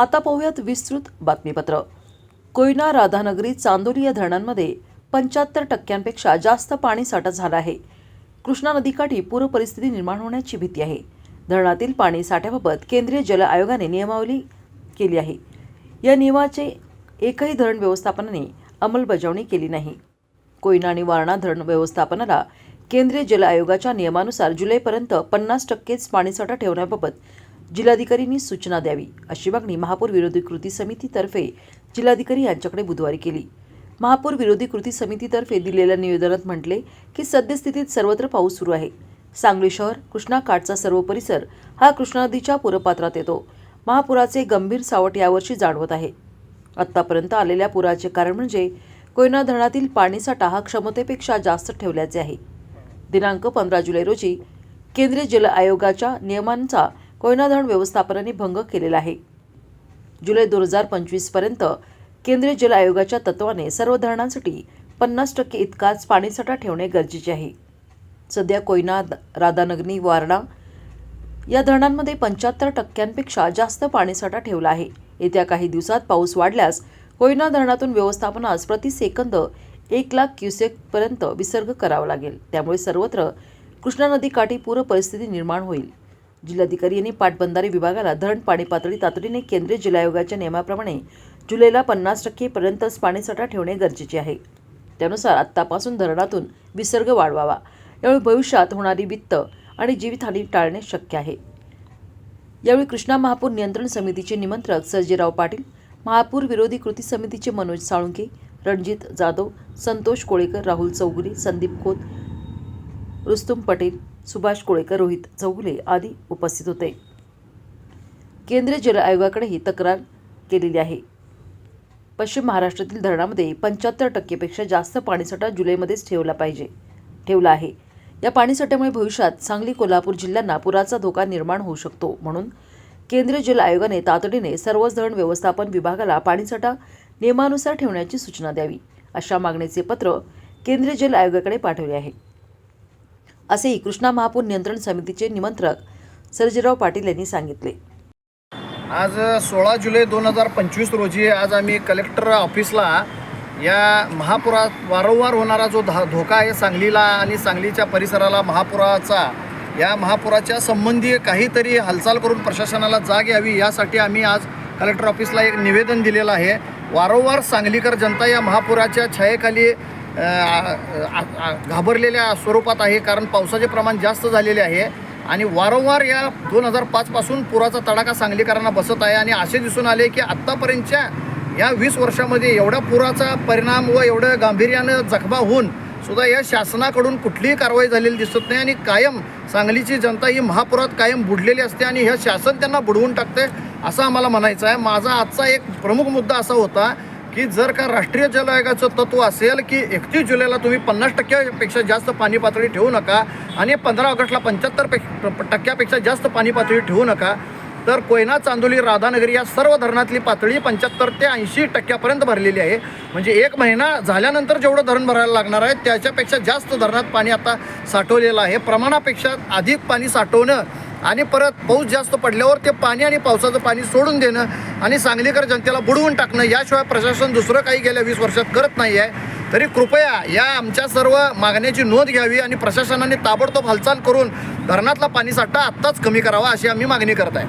आता पाहूयात विस्तृत बातमीपत्र. कोयना राधानगरी चांदोली या धरणांमध्ये पंच्याहत्तर टक्क्यांपेक्षा जास्त पाणी साठा झाला आहे. कृष्णा नदीकाठी पूर परिस्थिती निर्माण होण्याची भीती आहे. धरणातील पाणी साठ्याबाबत केंद्रीय जल आयोगाने नियमावली केली आहे. या नियमाचे एकही धरण व्यवस्थापनाने अंमलबजावणी केली नाही. कोयना आणि वारणा धरण व्यवस्थापनाला केंद्रीय जल आयोगाच्या नियमानुसार जुलैपर्यंत पन्नास टक्केच पाणीसाठा ठेवण्याबाबत जिल्हाधिकाऱ्यांनी सूचना द्यावी अशी मागणी महापूर विरोधी कृती समितीतर्फे जिल्हाधिकारी यांच्याकडे बुधवारी केली. महापूर विरोधी कृती समितीतर्फे दिलेल्या निवेदनात म्हटले की सद्यस्थितीत सर्वत्र पाऊस सुरू आहे. सांगली शहर कृष्णा काठचा सर्व परिसर हा कृष्णा नदीच्या पूरपात्रात येतो. महापुराचे गंभीर सावट यावर्षी जाणवत आहे. आत्तापर्यंत आलेल्या पुराचे कारण म्हणजे कोयना धरणातील पाणीसाठा हा क्षमतेपेक्षा जास्त ठेवल्याचे आहे. दिनांक पंधरा जुलै रोजी केंद्रीय जल आयोगाच्या नियमांचा कोयना धरण व्यवस्थापनाने भंग केलेला आहे. जुलै दोन हजार पंचवीसपर्यंत केंद्रीय जल आयोगाच्या तत्वाने सर्व धरणांसाठी पन्नास टक्के इतकाच पाणीसाठा ठेवणे गरजेचे आहे. सध्या कोयना राधानगरी वारणा या धरणांमध्ये पंच्याहत्तर टक्क्यांपेक्षा जास्त पाणीसाठा ठेवला आहे. येत्या काही दिवसात पाऊस वाढल्यास कोयना धरणातून व्यवस्थापनास प्रति सेकंद एक लाख क्युसेकपर्यंत विसर्ग करावा लागेल. त्यामुळे सर्वत्र कृष्णा नदीकाठी पूर परिस्थिती निर्माण होईल. जिल्हाधिकारी यांनी पाटबंधारे विभागाला धरण पाणी पातळी तातडीने केंद्रीय जलायोगाच्या नियमाप्रमाणे जुलैला पन्नास टक्केपर्यंतच पाणीसाठा ठेवणे गरजेचे आहे. त्यानुसार आत्तापासून धरणातून विसर्ग वाढवावा. यावेळी भविष्यात होणारी वित्त आणि जीवितहानी टाळणे शक्य आहे. यावेळी कृष्णा महापूर नियंत्रण समितीचे निमंत्रक सर्जेराव पाटील महापूर विरोधी कृती समितीचे मनोज साळुंके रणजित जाधव संतोष कोळेकर राहुल चौगुले संदीप खोत रुस्तुम पटेल सुभाष कोळेकर रोहित चौगुले आदी उपस्थित होते. केंद्रीय जल आयोगाकडेही तक्रार केलेली आहे. पश्चिम महाराष्ट्रातील धरणामध्ये पंच्याहत्तर टक्केपेक्षा जास्त पाणीसाठा जुलैमध्येच ठेवला पाहिजे ठेवला आहे. या पाणीसाठ्यामुळे भविष्यात सांगली कोल्हापूर जिल्ह्यांना पुराचा धोका निर्माण होऊ शकतो म्हणून केंद्रीय जल आयोगाने तातडीने सर्वच धरण व्यवस्थापन विभागाला पाणीसाठा नियमानुसार ठेवण्याची सूचना द्यावी अशा मागणीचे पत्र केंद्रीय जल आयोगाकडे पाठवले आहे. असेही कृष्णा महापूर नियंत्रण समितीचे निमंत्रक सर्जीराव पाटील यांनी सांगितले. आज सोळा जुलै दोन हजार पंचवीस रोजी आज आम्ही कलेक्टर ऑफिसला या महापुरात वारंवार होणारा जो धा धोका आहे सांगलीला आणि सांगलीच्या परिसराला महापुराचा या महापुराच्या संबंधी काहीतरी हालचाल करून प्रशासनाला जाग यावी यासाठी आम्ही आज कलेक्टर ऑफिसला एक निवेदन दिलेलं आहे. वारंवार सांगलीकर जनता या महापुराच्या छायेखाली घाबरलेल्या स्वरूपात आहे कारण पावसाचे प्रमाण जास्त झालेले आहे. आणि वारंवार या दोन हजार पाचपासून पुराचा तडाखा सांगलीकरांना बसत आहे. आणि असे दिसून आले की आत्तापर्यंतच्या या वीस वर्षामध्ये एवढा पुराचा परिणाम व एवढं गांभीर्यानं जखमा होऊन सुद्धा या शासनाकडून कुठलीही कारवाई झालेली दिसत नाही आणि कायम सांगलीची जनता ही महापुरात कायम बुडलेली असते आणि हे शासन त्यांना बुडवून टाकते असं आम्हाला म्हणायचं आहे. माझा आजचा एक प्रमुख मुद्दा असा होता की जर का राष्ट्रीय जल आयोगाचं तत्व असेल की एकतीस जुलैला तुम्ही पन्नास टक्क्यापेक्षा जास्त पाणी पातळी ठेवू नका आणि पंधरा ऑगस्टला पंच्याहत्तर पे टक्क्यापेक्षा जास्त पाणी पातळी ठेवू नका तर कोयना चांदोली राधानगरी या सर्व धरणातली पातळी पंच्याहत्तर ते ऐंशी टक्क्यापर्यंत भरलेली आहे. म्हणजे एक महिना झाल्यानंतर जेवढं धरण भरायला लागणार आहे त्याच्यापेक्षा जास्त धरणात पाणी आता साठवलेलं आहे. प्रमाणापेक्षा अधिक पाणी साठवणं आणि परत पाऊस जास्त पडल्यावर ते पाणी आणि पावसाचं पाणी सोडून देणं आणि सांगलीकर जनतेला बुडवून टाकणं याशिवाय प्रशासन दुसरं काही गेल्या वीस वर्षात करत नाही आहे तरी कृपया या आमच्या सर्व मागण्याची नोंद घ्यावी आणि प्रशासनाने ताबडतोब हालचाल करून धरणातला पाणीसाठा आत्ताच कमी करावा अशी आम्ही मागणी करत आहे.